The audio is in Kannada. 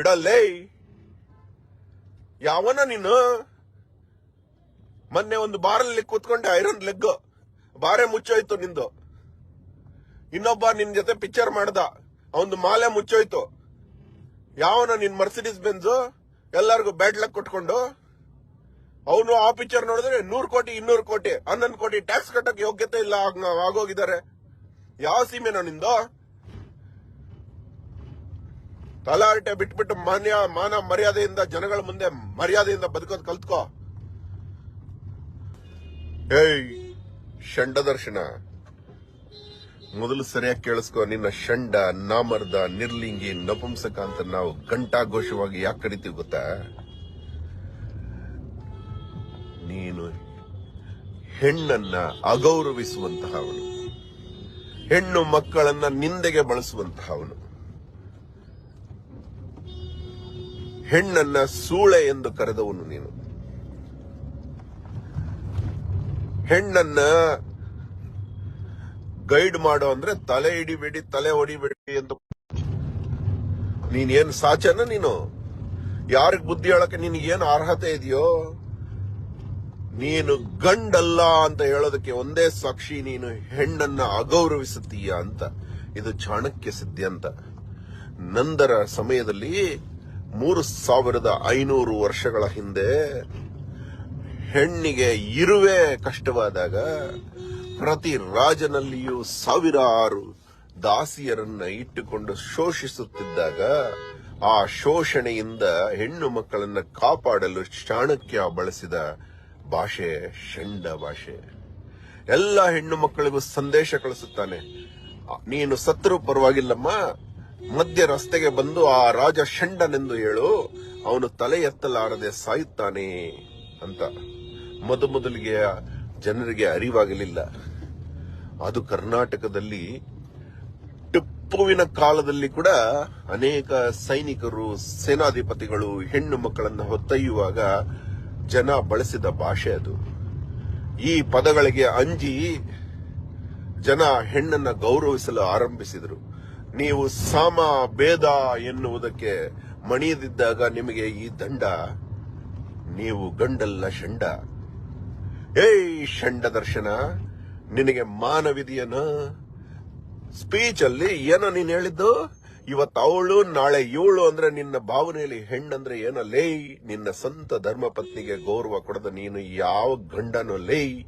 ಬಿಡಲ್ಲೇ. ಯಾವನ ನೀನು? ಮೊನ್ನೆ ಒಂದು ಬಾರಲ್ಲಿ ಕೂತ್ಕೊಂಡೆ ಐರನ್ ಲೆಗ್. ಬಾರೆ ಮುಚ್ಚೋಯ್ತು ನಿಂದು. ಇನ್ನೊಬ್ಬ ನಿನ್ ಜೊತೆ ಪಿಕ್ಚರ್ ಮಾಡ್ದ. ಅವನ್ ಮಾಲೆ ಮುಚ್ಚೋಯ್ತು. ಯಾವನ ನಿನ್ ಮರ್ಸಿಡೀಸ್ ಬೆನ್ಸ್ ಎಲ್ಲರಿಗೂ ಬ್ಯಾಡ್ ಲಕ್ ಕೊಟ್ಕೊಂಡು. ಅವನು ಆ ಪಿಕ್ಚರ್ ನೋಡಿದ್ರೆ ನೂರ್ ಕೋಟಿ, ಇನ್ನೂರು ಕೋಟಿ, ಹನ್ನೊಂದು ಕೋಟಿ ಟ್ಯಾಕ್ಸ್ ಕಟ್ಟಕ್ ಯೋಗ್ಯತೆ ಇಲ್ಲ ಆಗ್- ಆಗೋಗಿದ್ದಾರೆ. ಯಾವ ಸೀಮೆನೋ ನಿಂದು? ತಲಾಟೆ ಬಿಟ್ಬಿಟ್ಟು ಮಾನ್ಯ ಮಾನ ಮರ್ಯಾದೆಯಿಂದ ಜನಗಳ ಮುಂದೆ ಮರ್ಯಾದೆಯಿಂದ ಬದುಕೋದು ಕಲ್ತ್ಕೋ. ಏಯ್ ಷಂಡ ದರ್ಶನ ಮೊದಲು ಸರಿಯಾಗಿ ಕೇಳಿಸ್ಕೋ, ನಿನ್ನ ಷಂಡ, ನಾಮರ್ದ, ನಿರ್ಲಿಂಗಿ, ನಪುಂಸಕ ಅಂತ ನಾವು ಘಂಟಾಘೋಷವಾಗಿ ಯಾಕೆ ಕರಿತೀವಿ ಗೊತ್ತಾ? ನೀನು ಹೆಣ್ಣನ್ನ ಅಗೌರವಿಸುವಂತಹವನು. ಹೆಣ್ಣು ಮಕ್ಕಳನ್ನ ನಿಂದೆಗೆ ಬಳಸುವಂತಹವನು. ಹೆಣ್ಣನ್ನ ಸೂಳೆ ಎಂದು ಕರೆದವನು ನೀನು. ಹೆಣ್ಣನ್ನ ಗೈಡ್ ಮಾಡೋ ಅಂದ್ರೆ ತಲೆ ಹಿಡಿಬೇಡಿ, ತಲೆ ಹೊಡಿಬೇಡಿ ಅಂತ ನೀನೇನ್ ಸಾಚನ ನೀನು? ಯಾರಿಗ ಬುದ್ಧಿ ಹೇಳಕ್ಕೆ ನಿನಗೇನು ಅರ್ಹತೆ ಇದೆಯೋ? ನೀನು ಗಂಡಲ್ಲ ಅಂತ ಹೇಳೋದಕ್ಕೆ ಒಂದೇ ಸಾಕ್ಷಿ ನೀನು ಹೆಣ್ಣನ್ನ ಅಗೌರವಿಸುತ್ತೀಯ ಅಂತ. ಇದು ಚಾಣಕ್ಯ ಸಿದ್ಧಾಂತ ನಂದರ ಸಮಯದಲ್ಲಿ ಮೂರು ಸಾವಿರದ ಐನೂರು ವರ್ಷಗಳ ಹಿಂದೆ ಹೆಣ್ಣಿಗೆ ಇರುವೆ ಕಷ್ಟವಾದಾಗ ಪ್ರತಿ ರಾಜನಲ್ಲಿಯೂ ಸಾವಿರಾರು ದಾಸಿಯರನ್ನ ಇಟ್ಟುಕೊಂಡು ಶೋಷಿಸುತ್ತಿದ್ದಾಗ ಆ ಶೋಷಣೆಯಿಂದ ಹೆಣ್ಣು ಮಕ್ಕಳನ್ನ ಕಾಪಾಡಲು ಚಾಣಕ್ಯ ಬಳಸಿದ ಭಾಷೆ ಷಂಡ ಭಾಷೆ. ಎಲ್ಲ ಹೆಣ್ಣು ಮಕ್ಕಳಿಗೂ ಸಂದೇಶ ಕಳಿಸುತ್ತಾನೆ. ನೀನು ಸತ್ತರೂ ಪರವಾಗಿಲ್ಲಮ್ಮ. ಮಧ್ಯ ರಸ್ತೆಗೆ ಬಂದು ಆ ರಾಜ ಷಂಡನೆಂದು ಹೇಳು, ಅವನು ತಲೆ ಎತ್ತಲಾರದೆ ಸಾಯುತ್ತಾನೆ ಅಂತ. ಮೊದ ಮೊದಲಿಗೆ ಜನರಿಗೆ ಅರಿವಾಗಲಿಲ್ಲ. ಅದು ಕರ್ನಾಟಕದಲ್ಲಿ ಟಿಪ್ಪುವಿನ ಕಾಲದಲ್ಲಿ ಕೂಡ ಅನೇಕ ಸೈನಿಕರು, ಸೇನಾಧಿಪತಿಗಳು, ಹೆಣ್ಣು ಮಕ್ಕಳನ್ನು ಹೊತ್ತೊಯ್ಯುವಾಗ ಜನ ಬಳಸಿದ ಭಾಷೆ ಅದು. ಈ ಪದಗಳಿಗೆ ಅಂಜಿ ಜನ ಹೆಣ್ಣನ್ನ ಗೌರವಿಸಲು ಆರಂಭಿಸಿದರು. ನೀವು ಸಮ ಭೇದ ಎನ್ನುವುದಕ್ಕೆ ಮಣಿಯದಿದ್ದಾಗ ನಿಮಗೆ ಈ ದಂಡ. ನೀವು ಗಂಡಲ್ಲ ಷಂಡ. ಏಯ್ ಷಂಡ ದರ್ಶನ, ನಿನಗೆ ಮಾನವಿದೆಯನ? ಸ್ಪೀಚ್ ಅಲ್ಲಿ ಏನೋ ನೀನ್ ಹೇಳಿದ್ದು? ಇವತ್ತು ಅವಳು, ನಾಳೆ ಇವಳು ಅಂದ್ರೆ ನಿನ್ನ ಭಾವನೆಯಲ್ಲಿ ಹೆಣ್ಣಂದ್ರೆ ಏನೋ? ಲೇಯ್, ನಿನ್ನ ಸ್ವಂತ ಧರ್ಮ ಪತ್ನಿಗೆ ಗೌರವ ಕೊಡದ ನೀನು ಯಾವ ಗಂಡನೋ ಲೇ